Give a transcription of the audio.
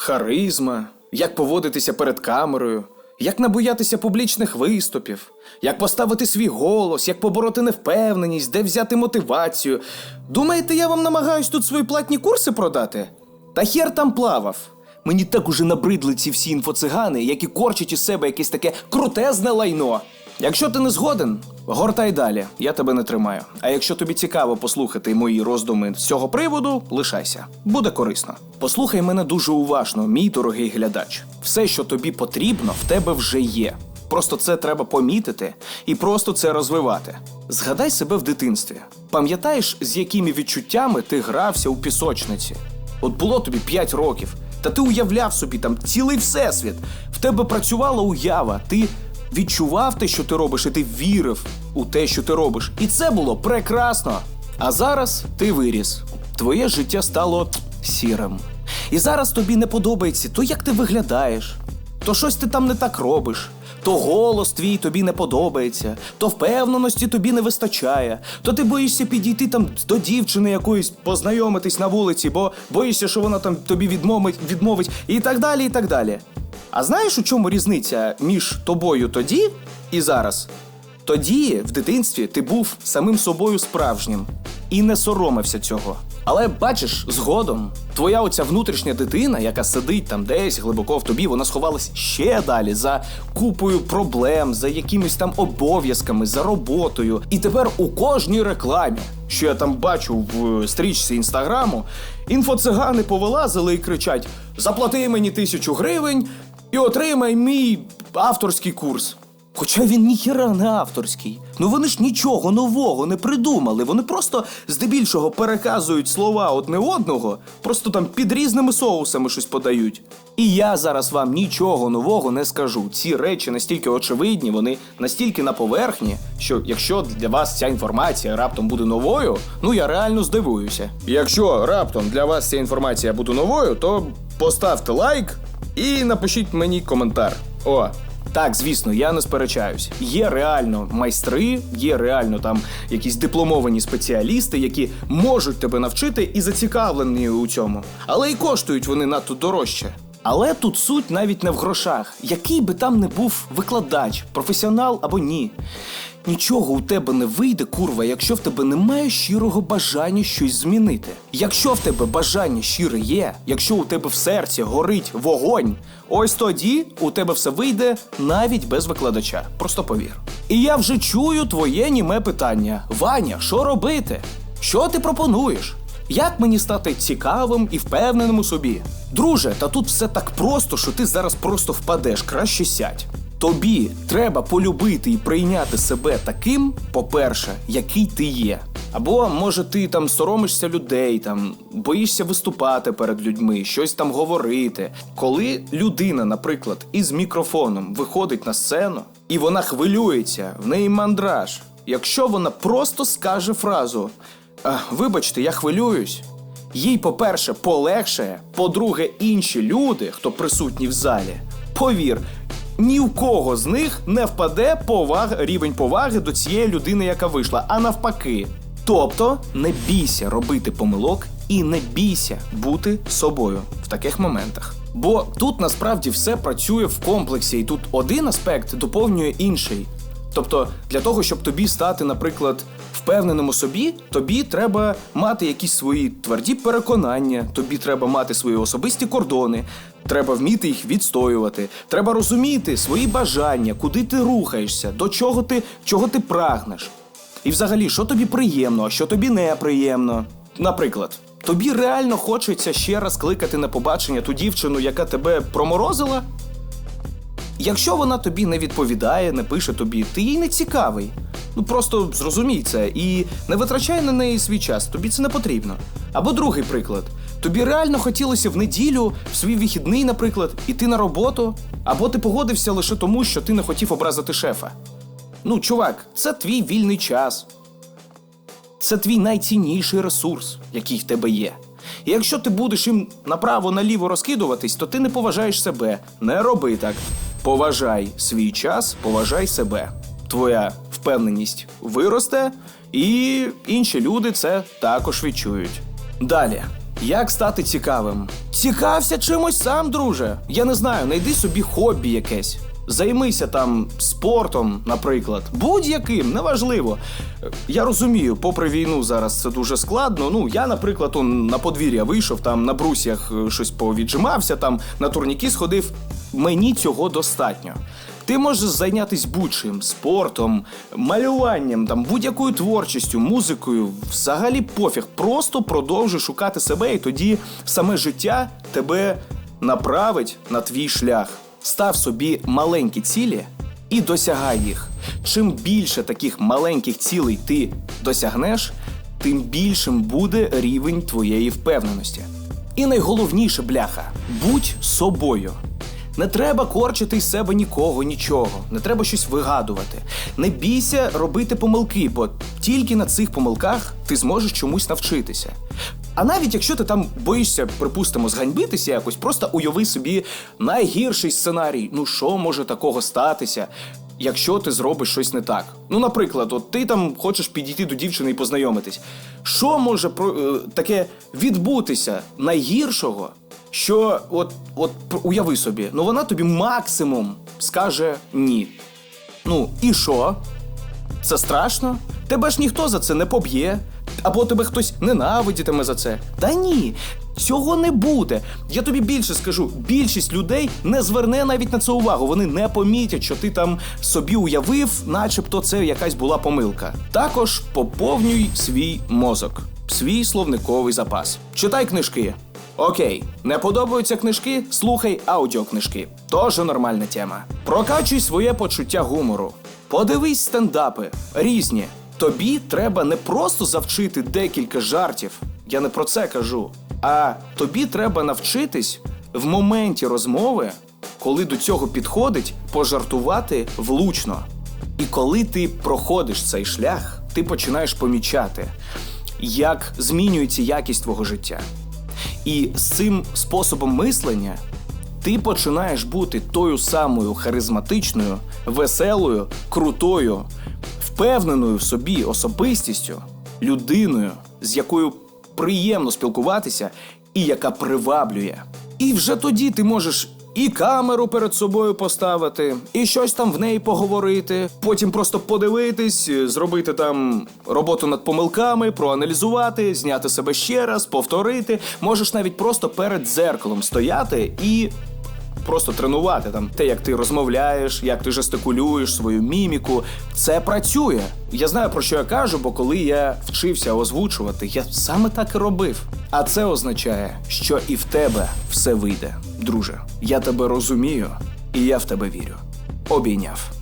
харизма, як поводитися перед камерою, як не боятися публічних виступів, як поставити свій голос, як побороти невпевненість, де взяти мотивацію. Думаєте, я вам намагаюсь тут свої платні курси продати? Та хер там плавав. Мені так уже набридли ці всі інфоцигани, які корчать із себе якесь таке крутезне лайно. Якщо ти не згоден, гортай далі, я тебе не тримаю. А якщо тобі цікаво послухати мої роздуми з цього приводу, лишайся, буде корисно. Послухай мене дуже уважно, мій дорогий глядач. Все, що тобі потрібно, в тебе вже є. Просто це треба помітити і просто це розвивати. Згадай себе в дитинстві. Пам'ятаєш, з якими відчуттями ти грався у пісочниці? От було тобі 5 років, та ти уявляв собі там цілий всесвіт. В тебе працювала уява, ти відчував те, що ти робиш, і ти вірив у те, що ти робиш. І це було прекрасно. А зараз ти виріс. Твоє життя стало сірим. І зараз тобі не подобається то, як ти виглядаєш, то щось ти там не так робиш. То голос твій тобі не подобається, то впевненості тобі не вистачає, то ти боїшся підійти там до дівчини якоїсь, познайомитись на вулиці, бо боїшся, що вона там тобі відмовить, відмовить, і так далі, і так далі. А знаєш, у чому різниця між тобою тоді і зараз? Тоді, в дитинстві, ти був самим собою справжнім і не соромився цього. Але бачиш, згодом твоя оця внутрішня дитина, яка сидить там десь глибоко в тобі, вона сховалась ще далі за купою проблем, за якимись там обов'язками, за роботою. І тепер у кожній рекламі, що я там бачу в стрічці інстаграму, інфоцигани повилазили і кричать: Заплати мені тисячу гривень і отримай мій авторський курс. Хоча він ніхіра не авторський. Ну вони ж нічого нового не придумали. Вони просто здебільшого переказують слова одне одного, просто там під різними соусами щось подають. І я зараз вам нічого нового не скажу. Ці речі настільки очевидні, вони настільки на поверхні, що якщо для вас ця інформація раптом буде новою, ну я реально здивуюся. Якщо раптом для вас ця інформація буде новою, то поставте лайк і напишіть мені коментар. О, так, звісно, я не сперечаюсь. Є реально майстри, є реально там якісь дипломовані спеціалісти, які можуть тебе навчити і зацікавлені у цьому. Але й коштують вони надто дорожче. Але тут суть навіть не в грошах, який би там не був викладач, професіонал або ні. Нічого у тебе не вийде, курва, якщо в тебе немає щирого бажання щось змінити. Якщо в тебе бажання щире є, якщо у тебе в серці горить вогонь, ось тоді у тебе все вийде навіть без викладача. Просто повір. І я вже чую твоє німе питання: Ваня, що робити? Що ти пропонуєш? Як мені стати цікавим і впевненим у собі? Друже, та тут все так просто, що ти зараз просто впадеш, краще сядь. Тобі треба полюбити і прийняти себе таким, по-перше, який ти є. Або може ти там соромишся людей, там боїшся виступати перед людьми, щось там говорити. Коли людина, наприклад, із мікрофоном виходить на сцену і вона хвилюється, в неї мандраж. Якщо вона просто скаже фразу Вибачте, я хвилююсь. Їй, по-перше, полегшає, по-друге, інші люди, хто присутні в залі, повір, ні в кого з них не впаде поваг, рівень поваги до цієї людини, яка вийшла, а навпаки. Тобто не бійся робити помилок і не бійся бути собою в таких моментах. Бо тут насправді все працює в комплексі, і тут один аспект доповнює інший. Тобто, для того, щоб тобі стати, наприклад, впевненим у собі, тобі треба мати якісь свої тверді переконання, тобі треба мати свої особисті кордони, треба вміти їх відстоювати, треба розуміти свої бажання, куди ти рухаєшся, до чого ти, чого ти прагнеш. І взагалі, що тобі приємно, а що тобі неприємно. Наприклад, тобі реально хочеться ще раз кликати на побачення ту дівчину, яка тебе проморозила? Якщо вона тобі не відповідає, не пише тобі, ти їй не цікавий. Ну просто зрозумій це і не витрачай на неї свій час, тобі це не потрібно. Або другий приклад: тобі реально хотілося в неділю, в свій вихідний, наприклад, іти на роботу, або ти погодився лише тому, що ти не хотів образити шефа. Ну, чувак, це твій вільний час. Це твій найцінніший ресурс, який в тебе є. І якщо ти будеш їм направо-наліво розкидуватись, то ти не поважаєш себе. Не роби так. Поважай свій час, поважай себе. Твоя впевненість виросте, і інші люди це також відчують. Далі. Як стати цікавим? Цікався чимось сам, друже. Я не знаю, знайди собі хобі якесь. Займися там спортом, наприклад, будь-яким, неважливо. Я розумію, попри війну зараз це дуже складно. Ну, я, наприклад, он, на подвір'я вийшов, там на брусях е, щось повіджимався, там на турніки сходив. Мені цього достатньо. Ти можеш зайнятися будь-чим спортом, малюванням, там будь-якою творчістю, музикою. Взагалі пофіг. Просто продовжуй шукати себе, і тоді саме життя тебе направить на твій шлях. Став собі маленькі цілі і досягай їх. Чим більше таких маленьких цілей ти досягнеш, тим більшим буде рівень твоєї впевненості. І найголовніше, бляха, будь собою. Не треба корчити з себе нікого, нічого. Не треба щось вигадувати. Не бійся робити помилки, бо тільки на цих помилках ти зможеш чомусь навчитися. А навіть якщо ти там боїшся, припустимо, зганьбитися якось, просто уяви собі найгірший сценарій. Ну що може такого статися? Якщо ти зробиш щось не так. Ну, наприклад, от ти там хочеш підійти до дівчини і познайомитись. Що може про е, таке відбутися найгіршого, що от, от уяви собі, ну вона тобі максимум скаже ні. Ну, і що? Це страшно? Тебе ж ніхто за це не поб'є. Або тебе хтось ненавидітиме за це. Та ні, цього не буде. Я тобі більше скажу: більшість людей не зверне навіть на це увагу. Вони не помітять, що ти там собі уявив, начебто це якась була помилка. Також поповнюй свій мозок, свій словниковий запас. Читай книжки. Окей, не подобаються книжки, слухай аудіокнижки. Тоже нормальна тема. Прокачуй своє почуття гумору. Подивись стендапи різні. Тобі треба не просто завчити декілька жартів. Я не про це кажу. А тобі треба навчитись в моменті розмови, коли до цього підходить, пожартувати влучно. І коли ти проходиш цей шлях, ти починаєш помічати, як змінюється якість твого життя. І з цим способом мислення ти починаєш бути тою самою харизматичною, веселою, крутою, впевненою в собі особистістю, людиною, з якою приємно спілкуватися і яка приваблює. І вже тоді ти можеш і камеру перед собою поставити, і щось там в неї поговорити, потім просто подивитись, зробити там роботу над помилками, проаналізувати, зняти себе ще раз, повторити. Можеш навіть просто перед дзеркалом стояти і просто тренувати там те, як ти розмовляєш, як ти жестикулюєш свою міміку. Це працює. Я знаю про що я кажу, бо коли я вчився озвучувати, я саме так і робив. А це означає, що і в тебе все вийде, друже. Я тебе розумію, і я в тебе вірю. Обійняв.